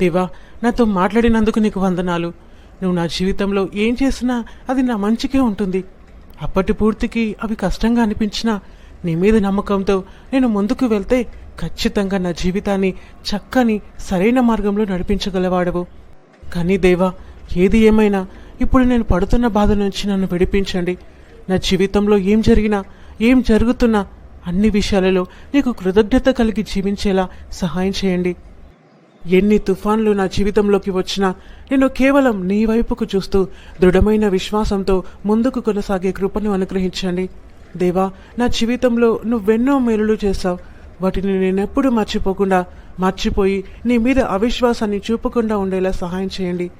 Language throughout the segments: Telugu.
దేవా నాతో మాట్లాడినందుకు నీకు వందనాలు. నువ్వు నా జీవితంలో ఏం చేసినా అది నా మంచికే ఉంటుంది. అప్పటి పూర్తికి అవి కష్టంగా అనిపించినా నీ మీద నమ్మకంతో నేను ముందుకు వెళ్తే ఖచ్చితంగా నా జీవితాన్ని చక్కని సరైన మార్గంలో నడిపించగలవాడవు. కానీ దేవా ఏది ఏమైనా ఇప్పుడు నేను పడుతున్న బాధ నుంచి నన్ను విడిపించండి. నా జీవితంలో ఏం జరిగినా ఏం జరుగుతున్నా అన్ని విషయాలలో నీకు కృతజ్ఞత కలిగి జీవించేలా సహాయం చేయండి. ఎన్ని తుఫాన్లు నా జీవితంలోకి వచ్చినా నేను కేవలం నీ వైపుకు చూస్తూ దృఢమైన విశ్వాసంతో ముందుకు కొనసాగే కృపను అనుగ్రహించండి. దేవా నా జీవితంలో నువ్వెన్నో మేలులు చేశావు. వాటిని నేనెప్పుడు మర్చిపోకుండా మర్చిపోయి నీ మీద అవిశ్వాసాన్ని చూపకుండా ఉండేలా సహాయం చేయండి.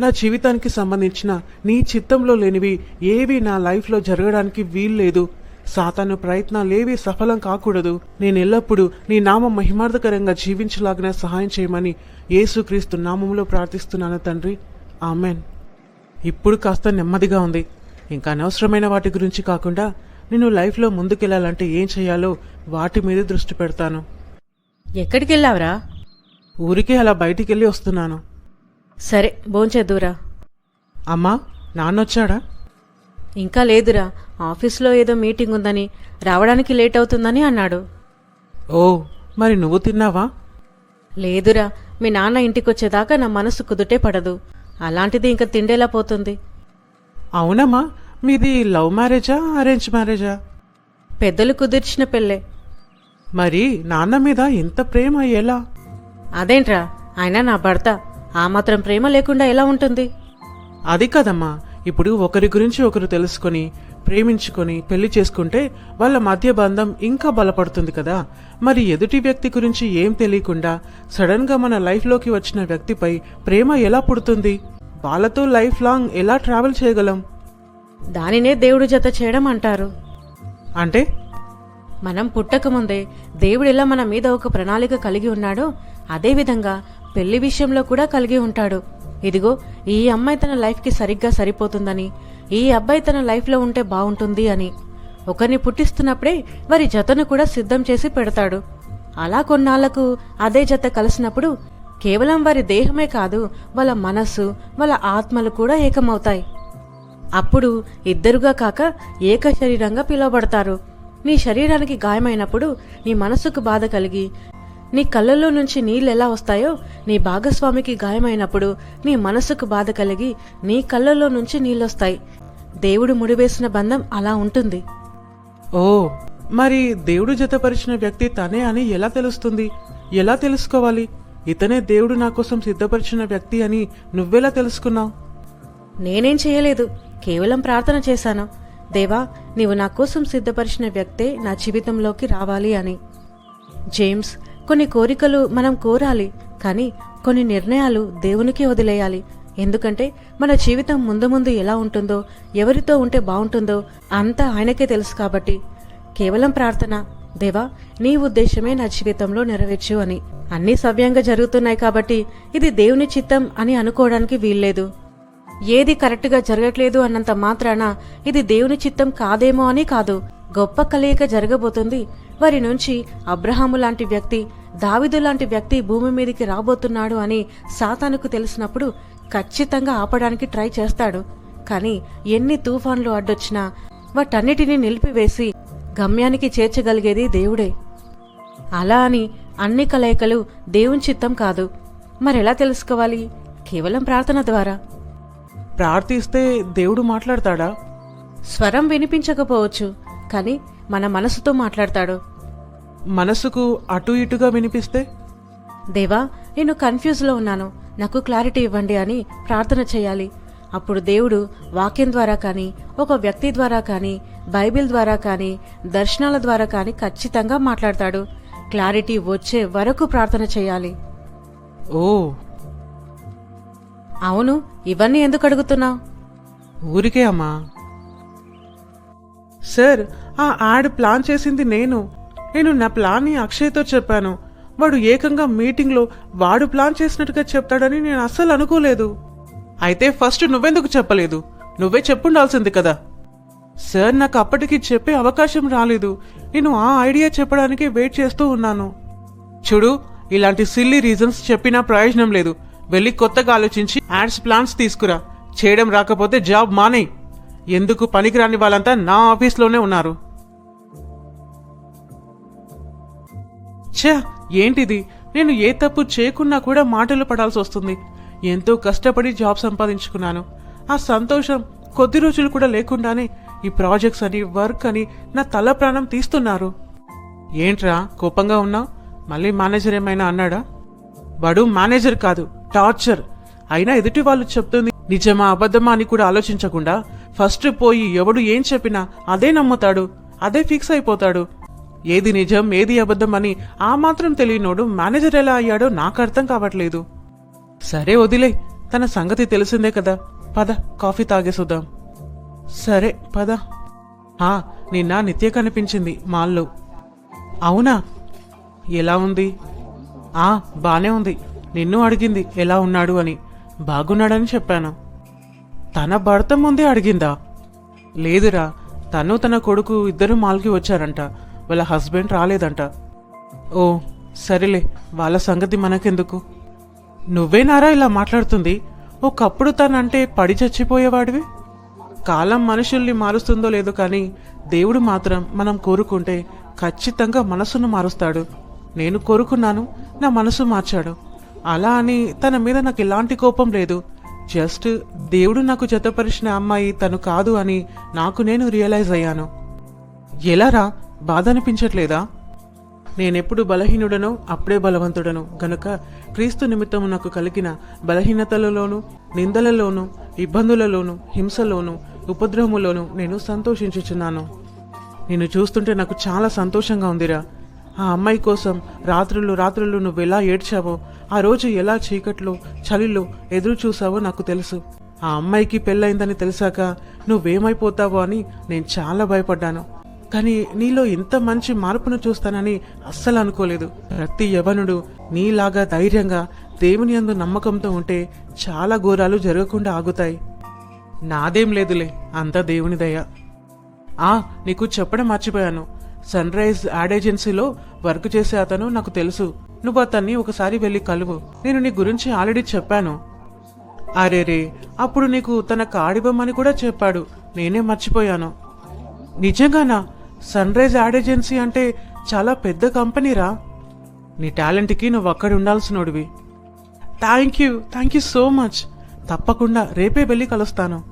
నా జీవితానికి సంబంధించిన నీ చిత్తంలో లేనివి ఏవి నా లైఫ్లో జరగడానికి వీల్లేదు. సాతాను ప్రయత్నాలేవి సఫలం కాకూడదు. నేను ఎల్లప్పుడూ నీ నామం మహిమార్థకరంగా జీవించలాగిన సహాయం చేయమని యేసుక్రీస్తు నామంలో ప్రార్థిస్తున్నాను తండ్రి. ఆమెన్. ఇప్పుడు కాస్త నెమ్మదిగా ఉంది. ఇంకా అనవసరమైన వాటి గురించి కాకుండా నేను లైఫ్లో ముందుకెళ్ళాలంటే ఏం చేయాలో వాటి మీద దృష్టి పెడతాను. ఎక్కడికి వెళ్ళావురా ఊరికే అలా బయటికి వెళ్ళి వస్తున్నాను. సరే భోంచేద్దురా అమ్మా నాన్నొచ్చాడా? ఇంకా లేదురా ఆఫీస్లో ఏదో మీటింగ్ ఉందని రావడానికి లేట్ అవుతుందని అన్నాడు. ఓ మరి నువ్వు తిన్నావా? లేదురా మీ నాన్న ఇంటికొచ్చేదాకా నా మనసు కుదుటే పడదు. అలాంటిది ఇంకా తిండేలా పోతుంది. అవునమ్మా మీది లవ్ మ్యారేజా అరేంజ్ మ్యారేజా? పెద్దలు కుదిర్చిన పెళ్ళే. మరి నాన్న మీద ఇంత ప్రేమ ఎలా? అదేంట్రా ఆయన నా భర్త ఆ మాత్రం ప్రేమ లేకుండా ఎలా ఉంటుంది? అది కదమ్మా ఇప్పుడు ఒకరి గురించి ఒకరు తెలుసుకొని ప్రేమించుకొని పెళ్ళి చేసుకుంటే వాళ్ళ మధ్య బంధం ఇంకా బలపడుతుంది కదా. మరి ఎదుటి వ్యక్తి గురించి ఏం తెలియకుండా సడన్గా మన లైఫ్లోకి వచ్చిన వ్యక్తిపై ప్రేమ ఎలా పుడుతుంది? వాళ్ళతో లైఫ్ లాంగ్ ఎలా ట్రావెల్ చేయగలం? దానినే దేవుడు జత చేయడం అంటారు. అంటే? మనం పుట్టకముందే దేవుడు ఎలా మన మీద ఒక ప్రణాళిక కలిగి ఉన్నాడో అదేవిధంగా పెళ్ళి విషయంలో కూడా కలిగి ఉంటాడు. ఇదిగో ఈ అమ్మాయి తన లైఫ్కి సరిగ్గా సరిపోతుందని ఈ అబ్బాయి తన లైఫ్లో ఉంటే బాగుంటుంది అని. ఒకరిని పుట్టిస్తున్నప్పుడే వారి జతను కూడా సిద్ధం చేసి పెడతాడు. అలా కొన్నాళ్ళకు అదే జత కలిసినప్పుడు కేవలం వారి దేహమే కాదు వాళ్ళ మనస్సు వాళ్ళ ఆత్మలు కూడా ఏకమవుతాయి. అప్పుడు ఇద్దరుగా కాక ఏక శరీరంగా పిలువబడతారు. నీ శరీరానికి గాయమైనప్పుడు నీ మనస్సుకు బాధ కలిగి నీ కళ్ళల్లో నుంచి నీళ్ళు ఎలా వస్తాయో నీ భాగస్వామికి గాయమైనప్పుడు నీ మనసుకు బాధ కలిగి నీ కళ్ళల్లో నుంచి నీళ్ళొస్తాయి. దేవుడు ముడివేసిన బంధం అలా ఉంటుంది. ఓ మరి దేవుడు జతపరిచిన వ్యక్తి తనే అని ఎలా తెలుస్తుంది? ఎలా తెలుసుకోవాలి? ఇతనే దేవుడు నా కోసం సిద్ధపరిచిన వ్యక్తి అని నువ్వెలా తెలుసుకున్నావు? నేనేం చేయలేదు కేవలం ప్రార్థన చేశాను. దేవా నీవు నా కోసం సిద్ధపరిచిన వ్యక్తే నా జీవితంలోకి రావాలి అని. జేమ్స్ కొన్ని కోరికలు మనం కోరాలి కానీ కొన్ని నిర్ణయాలు దేవునికి వదిలేయాలి. ఎందుకంటే మన జీవితం ముందు ముందు ఎలా ఉంటుందో ఎవరితో ఉంటే బాగుంటుందో అంతా ఆయనకే తెలుసు కాబట్టి. కేవలం ప్రార్థన దేవా నీ ఉద్దేశమే నా జీవితంలో నెరవేర్చు అని. అన్నీ సవ్యంగా జరుగుతున్నాయి కాబట్టి ఇది దేవుని చిత్తం అని అనుకోవడానికి వీల్లేదు. ఏది కరెక్ట్గా జరగట్లేదు అన్నంత మాత్రాన ఇది దేవుని చిత్తం కాదేమో అని కాదు. గొప్ప కలయిక జరగబోతుంది వారి నుంచి అబ్రహాము లాంటి వ్యక్తి దావిదు లాంటి వ్యక్తి భూమి మీదకి రాబోతున్నాడు అని సాతానుకు తెలిసినప్పుడు ఖచ్చితంగా ఆపడానికి ట్రై చేస్తాడు. కానీ ఎన్ని తుఫాన్లు అడ్డొచ్చినా వాటన్నిటినీ నిలిపివేసి గమ్యానికి చేర్చగలిగేది దేవుడే. అలా అని అన్ని కలయికలు దేవుని చిత్తం కాదు. మరెలా తెలుసుకోవాలి? కేవలం ప్రార్థన ద్వారా. ప్రార్థిస్తే దేవుడు మాట్లాడతాడా? స్వరం వినిపించకపోవచ్చు కానీ మన మనసుతో మాట్లాడతాడు. మనసుకు అటు ఇటుగా వినిపిస్తే? దేవా నేను కన్ఫ్యూజ్లో ఉన్నాను. నాకు క్లారిటీ ఇవ్వండి అని ప్రార్థన చేయాలి. అప్పుడు దేవుడు వాక్యం ద్వారా కానీ ఒక వ్యక్తి ద్వారా కానీ బైబిల్ ద్వారా కానీ దర్శనాల ద్వారా కానీ ఖచ్చితంగా మాట్లాడతాడు. క్లారిటీ వచ్చే వరకు ప్రార్థన చేయాలి. ఓ. అవును ఇవన్నీ ఎందుకు అడుగుతున్నావు? ఊరికే అమ్మా. సార్ ఆ యాడ్ ప్లాన్ చేసింది నేను. నేను నా ప్లాన్ని అక్షయ్తో చెప్పాను. వాడు ఏకంగా మీటింగ్లో వాడు ప్లాన్ చేసినట్టుగా చెప్తాడని నేను అస్సలు అనుకోలేదు. అయితే ఫస్ట్ నువ్వెందుకు చెప్పలేదు? నువ్వే చెప్పుండాల్సింది కదా. సార్ నాకు అప్పటికి చెప్పే అవకాశం రాలేదు. నేను ఆ ఐడియా చెప్పడానికి వెయిట్ చేస్తూ ఉన్నాను. చూడు ఇలాంటి సిల్లీ రీజన్స్ చెప్పినా ప్రయోజనం లేదు. వెళ్ళి కొత్తగా ఆలోచించి యాడ్స్ ప్లాన్స్ తీసుకురా. చేయడం రాకపోతే జాబ్ మానే ఎందుకు పనికిరాని వాళ్ళంతా నా ఆఫీస్లోనే ఉన్నారు. ఛా ఏంటిది? నేను ఏ తప్పు చేయకున్నా కూడా మాటలు పడాల్సి వస్తుంది. ఎంతో కష్టపడి జాబ్ సంపాదించుకున్నాను. ఆ సంతోషం కొద్ది రోజులు కూడా లేకుండానే ఈ ప్రాజెక్ట్స్ అని వర్క్ అని నా తల ప్రాణం తీస్తున్నారు. ఏంట్రా కోపంగా ఉన్నావు? మళ్ళీ మేనేజర్ ఏమైనా అన్నాడా? వాడు మేనేజర్ కాదు టార్చర్. అయినా ఎదుటి వాళ్ళు చెప్తుంది నిజమా అబద్ధమా అని కూడా ఆలోచించకుండా ఫస్ట్ పోయి ఎవడు ఏం చెప్పినా అదే నమ్ముతాడు అదే ఫిక్స్ అయిపోతాడు. ఏది నిజం ఏది అబద్ధం అని ఆ మాత్రం తెలియనోడు మేనేజర్ ఎలా అయ్యాడో నాకు అర్థం కావట్లేదు. సరే వదిలే తన సంగతి తెలిసిందే కదా. పద కాఫీ తాగేసుదాం సరే పద. ఆ, నిన్న నిత్య కనిపించింది మాల్లో. అవునా? ఎలా ఉంది? ఆ బానే ఉంది. నిన్ను అడిగింది ఎలా ఉన్నాడు అని. బాగున్నాడని చెప్పాను. తన భర్త ముందే అడిగిందా? లేదురా తను తన కొడుకు ఇద్దరు మాల్కి వచ్చారంట. వాళ్ళ హస్బెండ్ రాలేదంట. ఓ సరేలే వాళ్ళ సంగతి మనకెందుకు? నువ్వేనారా ఇలా మాట్లాడుతుంది? ఒకప్పుడు తనంటే పడి చచ్చిపోయేవాడివి? కాలం మనుషుల్ని మారుస్తుందో లేదో కానీ దేవుడు మాత్రం మనం కోరుకుంటే ఖచ్చితంగా మనసును మారుస్తాడు. నేను కోరుకున్నాను నా మనసు మార్చాడు. అలా అని తన మీద నాకు ఎలాంటి కోపం లేదు. జస్ట్ దేవుడు నాకు జతపరిచిన అమ్మాయి తను కాదు అని నాకు నేను రియలైజ్ అయ్యాను. ఎలారా బాధ అనిపించట్లేదా? నేనెప్పుడు బలహీనుడనో అప్పుడే బలవంతుడను. గనుక క్రీస్తు నిమిత్తము నాకు కలిగిన బలహీనతలలోను నిందలలోను ఇబ్బందులలోను హింసలోను ఉపద్రవములోను నేను సంతోషించుచున్నాను. నేను చూస్తుంటే నాకు చాలా సంతోషంగా ఉందిరా. ఆ అమ్మాయి కోసం రాత్రులు రాత్రులు నువ్వు ఎలా ఏడ్చావో ఆ రోజు ఎలా చీకట్లో చలిలో ఎదురు చూసావో నాకు తెలుసు. ఆ అమ్మాయికి పెళ్ళయిందని తెలిసాక నువ్వేమైపోతావో అని నేను చాలా భయపడ్డాను. కానీ నీలో ఇంత మంచి మార్పును చూస్తానని అస్సలు అనుకోలేదు. ప్రతి యవనుడు నీలాగా ధైర్యంగా దేవుని యందు నమ్మకంతో ఉంటే చాలా ఘోరాలు జరగకుండా ఆగుతాయి. నాదేం లేదులే అంతా దేవుని దయ. ఆ నీకు చెప్పడం మర్చిపోయాను. సన్ రైజ్ యాడ్ ఏజెన్సీలో వర్క్ చేసే అతను నాకు తెలుసు. నువ్వు అతన్ని ఒకసారి వెళ్ళి కలువు. నేను నీ గురించి ఆల్రెడీ చెప్పాను. అరే రే అప్పుడు నీకు తన కాడిబొమ్మని కూడా చెప్పాడు. నేనే మర్చిపోయాను. నిజంగానా? సన్ రైజ్ యాడ్ ఏజెన్సీ అంటే చాలా పెద్ద కంపెనీరా? నీ టాలెంట్కి నువ్వు అక్కడ ఉండాల్సినోడివి. Thank you thank you so much. తప్పకుండా రేపే వెళ్ళి కలుస్తాను.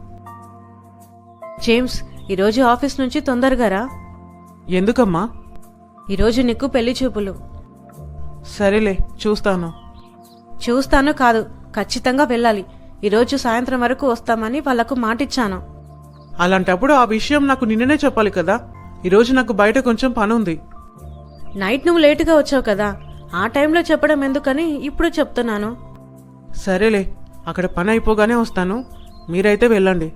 జేమ్స్ ఈరోజు ఆఫీస్ నుంచి తొందరగా రా. ఎందుకమ్మా? ఈరోజు నీకు పెళ్ళి చూపులు. సరేలే చూస్తాను. చూస్తాను కాదు ఖచ్చితంగా వెళ్ళాలి. ఈరోజు సాయంత్రం వరకు వస్తామని వాళ్ళకు మాటిచ్చాను. అలాంటప్పుడు ఆ విషయం నాకు నిన్ననే చెప్పాలి కదా? ఈరోజు నాకు బయట కొంచెం పని ఉంది నైట్ నువ్వు లేటుగా వచ్చావు కదా? ఆ టైంలో చెప్పడం ఎందుకని ఇప్పుడు చెప్తున్నాను. సరేలే అక్కడ పని అయిపోగానే వస్తాను. మీరైతే వెళ్ళండి.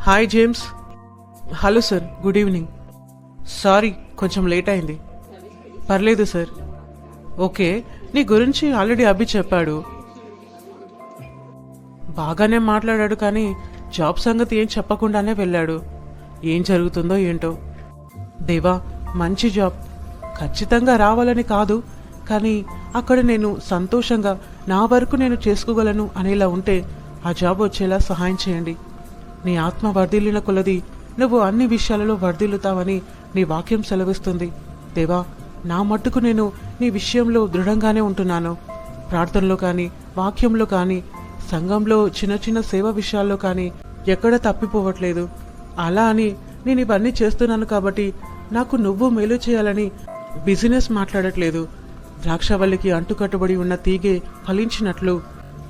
Hi James. Hello sir. Good evening. Sorry కొంచెం లేట్ అయింది. పర్లేదు సార్. ఓకే నీ గురించి ఆల్రెడీ అభి చెప్పాడు. బాగానే మాట్లాడాడు కానీ జాబ్ సంగతి ఏం చెప్పకుండానే వెళ్ళాడు. ఏం జరుగుతుందో ఏంటో. దేవా మంచి జాబ్. ఖచ్చితంగా రావాలని కాదు కానీ అక్కడ నేను సంతోషంగా నా వరకు నేను చేసుకోగలను అనేలా ఉంటే ఆ జాబ్ వచ్చేలా సహాయం చేయండి. నీ ఆత్మ వర్ధిల్లిన కొలది నువ్వు అన్ని విషయాలలో వర్ధిల్లుతావని నీ వాక్యం సెలవిస్తుంది. దేవా నా మట్టుకు నేను నీ విషయంలో దృఢంగానే ఉంటున్నాను. ప్రార్థనలో కానీ వాక్యంలో కానీ సంఘంలో చిన్న చిన్న సేవ విషయాల్లో కానీ ఎక్కడ తప్పిపోవట్లేదు. అలా అని నేను ఇవన్నీ చేస్తున్నాను కాబట్టి నాకు నువ్వు మేలు చేయాలని బిజినెస్ మాట్లాడట్లేదు. ద్రాక్షవల్లికి అంటుకట్టబడి ఉన్న తీగే ఫలించినట్లు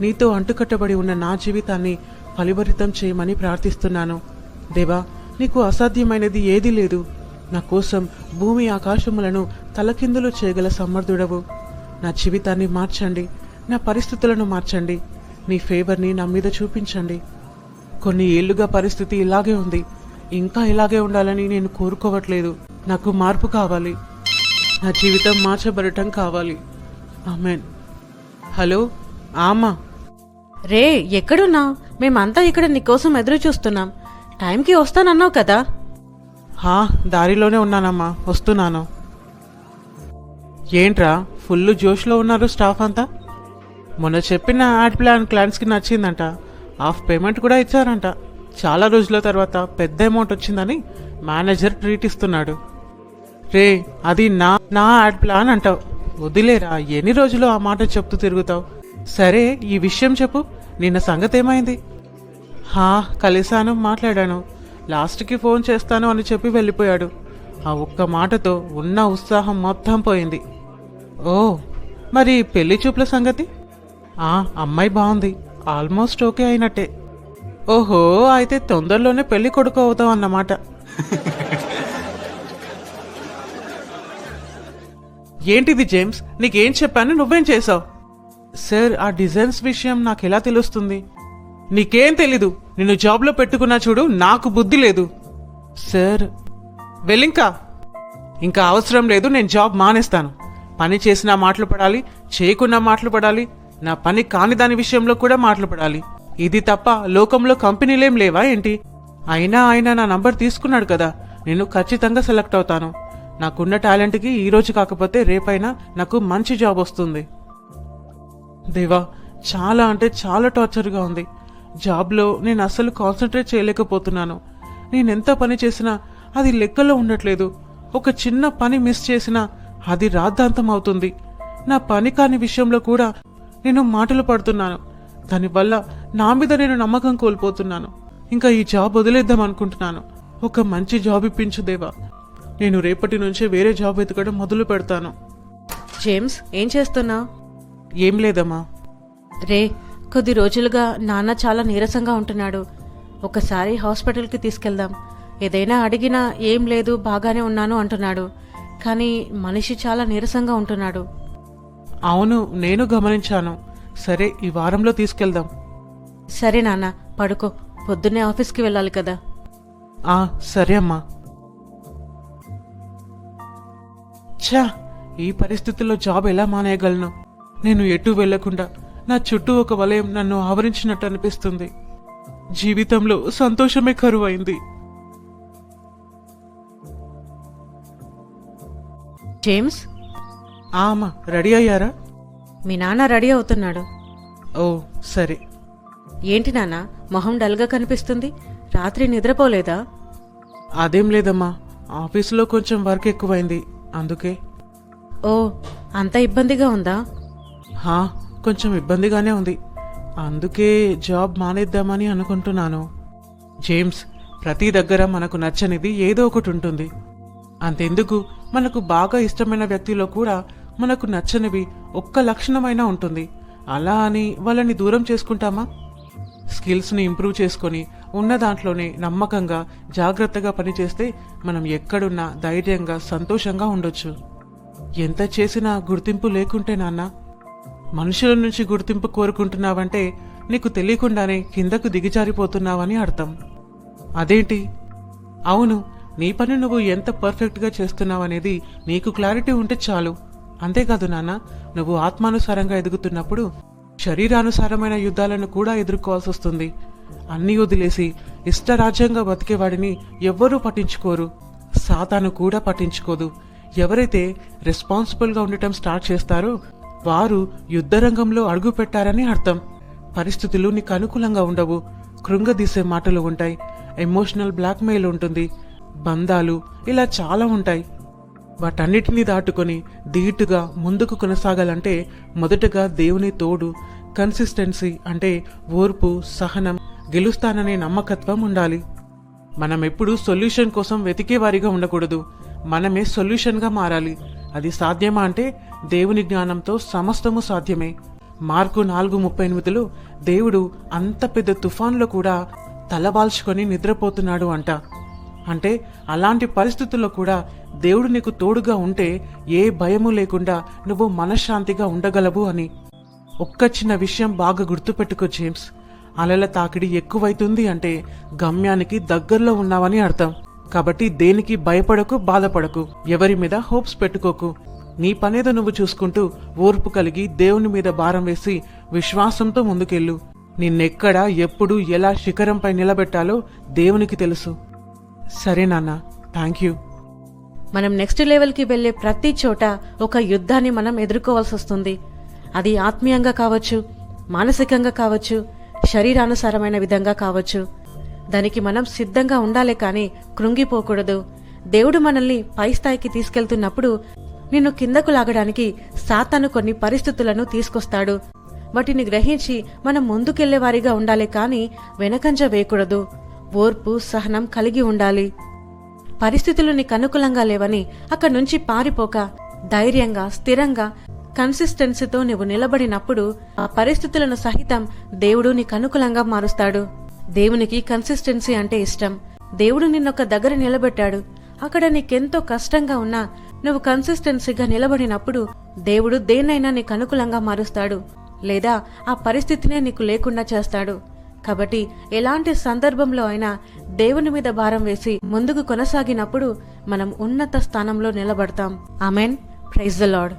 నీతో అంటుకట్టబడి ఉన్న నా జీవితాన్ని ఫలిభరితం చేయమని ప్రార్థిస్తున్నాను. దేవా నీకు అసాధ్యమైనది ఏదీ లేదు. నా కోసం భూమి ఆకాశములను తలకిందులు చేయగల సమర్థుడవు. నా జీవితాన్ని మార్చండి నా పరిస్థితులను మార్చండి నీ ఫేవర్ని నా మీద చూపించండి. కొన్ని ఏళ్ళుగా పరిస్థితి ఇలాగే ఉంది. ఇంకా ఇలాగే ఉండాలని నేను కోరుకోవట్లేదు. నాకు మార్పు కావాలి. నా జీవితం మార్చబడటం కావాలి. ఆమెన్. హలో? ఆమా? రే ఎక్కడున్నా మేమంతా ఇక్కడ నీకోసం ఎదురు చూస్తున్నాం టైంకి వస్తానన్నావు కదా? హా దారిలోనే ఉన్నానమ్మా వస్తున్నాను. ఏంట్రా ఫుల్ జోష్లో ఉన్నారు స్టాఫ్ అంతా? మొన్న చెప్పిన యాడ్ ప్లాన్ క్లయింట్స్కి నచ్చిందంట హాఫ్ పేమెంట్ కూడా ఇచ్చారంట. చాలా రోజుల తర్వాత పెద్ద అమౌంట్ వచ్చిందని మేనేజర్ ట్రీట్ ఇస్తున్నాడు. రే అది నా నా యాడ్ ప్లాన్ అంటావు. వదిలేరా ఎన్ని రోజులు ఆ మాట చెప్తూ తిరుగుతావు? సరే ఈ విషయం చెప్పు నిన్న సంగతి ఏమైంది? హా కలిశాను మాట్లాడాను. లాస్ట్కి ఫోన్ చేస్తాను అని చెప్పి వెళ్ళిపోయాడు. ఆ ఒక్క మాటతో ఉన్న ఉత్సాహం మొత్తం పోయింది. ఓ మరి పెళ్ళి చూపుల సంగతి? ఆ అమ్మాయి బాగుంది ఆల్మోస్ట్ ఓకే అయినట్టే. ఓహో అయితే తొందరలోనే పెళ్ళి కొడుకు అవుతాం అన్నమాట. ఏంటిది జేమ్స్? నీకేం చెప్పాను? నువ్వేం చేసావు సార్ ఆ డిజైన్స్ విషయం నాకు ఎలా తెలుస్తుంది? నీకేం తెలీదు. నిన్ను జాబ్లో పెట్టుకున్నా చూడు నాకు బుద్ధి లేదు. సార్. వెళ్ళింకా? ఇంకా అవసరం లేదు నేను జాబ్ మానేస్తాను. పని చేసినా మాటలు పడాలి చేయకున్నా మాటలు పడాలి నా పని కాని దాని విషయంలో కూడా మాటలు పడాలి. ఇది తప్ప లోకంలో కంపెనీలేం లేవా ఏంటి? అయినా ఆయన నా నంబర్ తీసుకున్నాడు కదా నేను ఖచ్చితంగా సెలెక్ట్ అవుతాను. నాకున్న టాలెంట్కి ఈరోజు కాకపోతే రేపైనా నాకు మంచి జాబ్ వస్తుంది. దేవా చాలా అంటే చాలా టార్చర్గా ఉంది. జాబ్లో నేను అస్సలు కాన్సన్ట్రేట్ చేయలేకపోతున్నాను. నేను ఎంత పని చేసినా అది లెక్కలో ఉండట్లేదు. ఒక చిన్న పని మిస్ చేసినా అది రాద్ధాంతం అవుతుంది. నా పని కాని విషయంలో కూడా నేను మాటలు పడుతున్నాను. దానివల్ల నా మీద నేను నమ్మకం కోల్పోతున్నాను. ఇంకా ఈ జాబ్ వదిలేద్దాం అనుకుంటున్నాను. ఒక మంచి జాబ్ ఇప్పించు దేవా. నేను రేపటి నుంచే వేరే జాబ్ వెతకడం మొదలు పెడతాను. జేమ్స్ ఏం చేస్తున్నావు? ఏం లేదమ్మా. రే కొద్ది రోజులుగా నాన్న చాలా నీరసంగా ఉంటున్నాడు. ఒకసారి హాస్పిటల్కి తీసుకెళ్దాం. ఏదైనా అడిగినా ఏం లేదు బాగానే ఉన్నాను అంటున్నాడు. కానీ మనిషి చాలా నీరసంగా ఉంటున్నాడు. అవును నేను గమనించాను. సరే ఈ వారంలో తీసుకెళ్దాం. సరే నాన్న పడుకో. పొద్దున్నే ఆఫీస్కి వెళ్ళాలి కదా. ఆ సరే అమ్మా. ఛా ఈ పరిస్థితుల్లో జాబ్ ఎలా మానేయగలను? నేను ఎటు వెళ్ళకుండా నా చుట్టూ ఒక వలయం నన్ను ఆవరించినట్టు అనిపిస్తుంది. జీవితంలో సంతోషమే కరువైంది. జేమ్స్? ఆ అమ్మా రెడీ అయ్యారా? మీ నాన్న రెడీ అవుతున్నాడు. ఓ సరే. ఏంటి నాన్న మొహం డల్గా కనిపిస్తుంది? రాత్రి నిద్రపోలేదా? అదేం లేదమ్మా ఆఫీసులో కొంచెం వర్క్ ఎక్కువైంది అందుకే. ఓ అంత ఇబ్బందిగా ఉందా? హా కొంచెం ఇబ్బందిగానే ఉంది. అందుకే జాబ్ మానేద్దామని అనుకుంటున్నాను. జేమ్స్ ప్రతి దగ్గర మనకు నచ్చనిది ఏదో ఒకటి ఉంటుంది. అంతెందుకు? మనకు బాగా ఇష్టమైన వ్యక్తిలో కూడా మనకు నచ్చనివి ఒక్క లక్షణమైనా ఉంటుంది. అలా అని వాళ్ళని దూరం చేసుకుంటామా? స్కిల్స్ని ఇంప్రూవ్ చేసుకొని ఉన్న దాంట్లోనే నమ్మకంగా జాగ్రత్తగా పనిచేస్తే మనం ఎక్కడున్నా ధైర్యంగా సంతోషంగా ఉండొచ్చు. ఎంత చేసినా గుర్తింపు లేకుంటే నాన్న మనుషుల నుంచి గుర్తింపు కోరుకుంటున్నావంటే నీకు తెలియకుండానే కిందకు దిగజారిపోతున్నావని అర్థం. అదేంటి? అవును నీ పని నువ్వు ఎంత పర్ఫెక్ట్గా చేస్తున్నావనేది నీకు క్లారిటీ ఉంటే చాలు. అంతేకాదు నాన్న నువ్వు ఆత్మానుసారంగా ఎదుగుతున్నప్పుడు శరీరానుసారమైన యుద్ధాలను కూడా ఎదుర్కోవాల్సి వస్తుంది. అన్నీ వదిలేసి ఇష్టరాజ్యంగా బతికేవాడిని ఎవ్వరూ పట్టించుకోరు. సాతాను కూడా పట్టించుకోదు. ఎవరైతే రెస్పాన్సిబుల్గా ఉండటం స్టార్ట్ చేస్తారో వారు యుద్ధరంగంలో అడుగుపెట్టారని అర్థం. పరిస్థితులు నీకు అనుకూలంగా ఉండవు. కృంగదీసే మాటలు ఉంటాయి. ఎమోషనల్ బ్లాక్మెయిల్ ఉంటుంది. బంధాలు ఇలా చాలా ఉంటాయి. వాటన్నిటినీ దాటుకొని ధీటుగా ముందుకు కొనసాగాలంటే మొదటగా దేవుని తోడు కన్సిస్టెన్సీ అంటే ఓర్పు సహనం గెలుస్తాననే నమ్మకత్వం ఉండాలి. మనం ఎప్పుడూ సొల్యూషన్ కోసం వెతికేవారిగా ఉండకూడదు. మనమే సొల్యూషన్గా మారాలి. అది సాధ్యమా అంటే దేవుని జ్ఞానంతో సమస్తము సాధ్యమే. మార్కు నాలుగు ముప్పై ఎనిమిదిలో దేవుడు అంత పెద్ద తుఫాన్లో కూడా తలబాల్చుకొని నిద్రపోతున్నాడు అంట. అంటే అలాంటి పరిస్థితుల్లో కూడా దేవుడు నీకు తోడుగా ఉంటే ఏ భయము లేకుండా నువ్వు మనశ్శాంతిగా ఉండగలవు అని. ఒక్క చిన్న విషయం బాగా గుర్తుపెట్టుకో జేమ్స్. అలల తాకిడి ఎక్కువైతుంది అంటే గమ్యానికి దగ్గరలో ఉన్నావని అర్థం. కాబట్టి దేనికి భయపడకు బాధపడకు. ఎవరి మీద హోప్స్ పెట్టుకోకు. నీ పనేదో నువ్వు చూసుకుంటూ ఓర్పు కలిగి దేవుని మీద భారం వేసి విశ్వాసంతో ముందుకెళ్ళు. నిన్నెక్కడ ఎప్పుడు ఎలా శిఖరంపై నిలబెట్టాలో దేవునికి తెలుసు. సరే నాన్న థ్యాంక్ యూ మనం నెక్స్ట్ లెవెల్కి వెళ్ళే ప్రతి చోట ఒక యుద్ధాన్ని మనం ఎదుర్కోవాల్సి వస్తుంది. అది ఆత్మీయంగా కావచ్చు మానసికంగా కావచ్చు శరీరానుసారమైన విధంగా కావచ్చు. దానికి మనం సిద్ధంగా ఉండాలి కానీ కృంగిపోకూడదు. దేవుడు మనల్ని పై స్థాయికి తీసుకెళ్తున్నప్పుడు నిన్ను కిందకు లాగడానికి సాతాను కొన్ని పరిస్థితులను తీసుకొస్తాడు. వాటిని గ్రహించి మనం ముందుకెళ్ళేవారిగా ఉండాలి కానీ వెనకంజ వేయకూడదు. ఓర్పు సహనం కలిగి ఉండాలి. పరిస్థితులు నీకు అనుకూలంగా లేవని అక్కడి నుంచి పారిపోక ధైర్యంగా స్థిరంగా కన్సిస్టెన్సీతో నువ్వు నిలబడినప్పుడు ఆ పరిస్థితులను సహితం దేవుడు నీకు అనుకూలంగా మారుస్తాడు. దేవునికి కన్సిస్టెన్సీ అంటే ఇష్టం. దేవుడు నిన్నొక దగ్గర నిలబెట్టాడు. అక్కడ నీకెంతో కష్టంగా ఉన్నా నువ్వు కన్సిస్టెన్సీగా నిలబడినప్పుడు దేవుడు దేన్నైనా నీకు అనుకూలంగా మారుస్తాడు లేదా ఆ పరిస్థితినే నీకు లేకుండా చేస్తాడు. కాబట్టి ఎలాంటి సందర్భంలో అయినా దేవుని మీద భారం వేసి ముందుకు కొనసాగినప్పుడు మనం ఉన్నత స్థానంలో నిలబడతాం. ఆమెన్. Praise the lord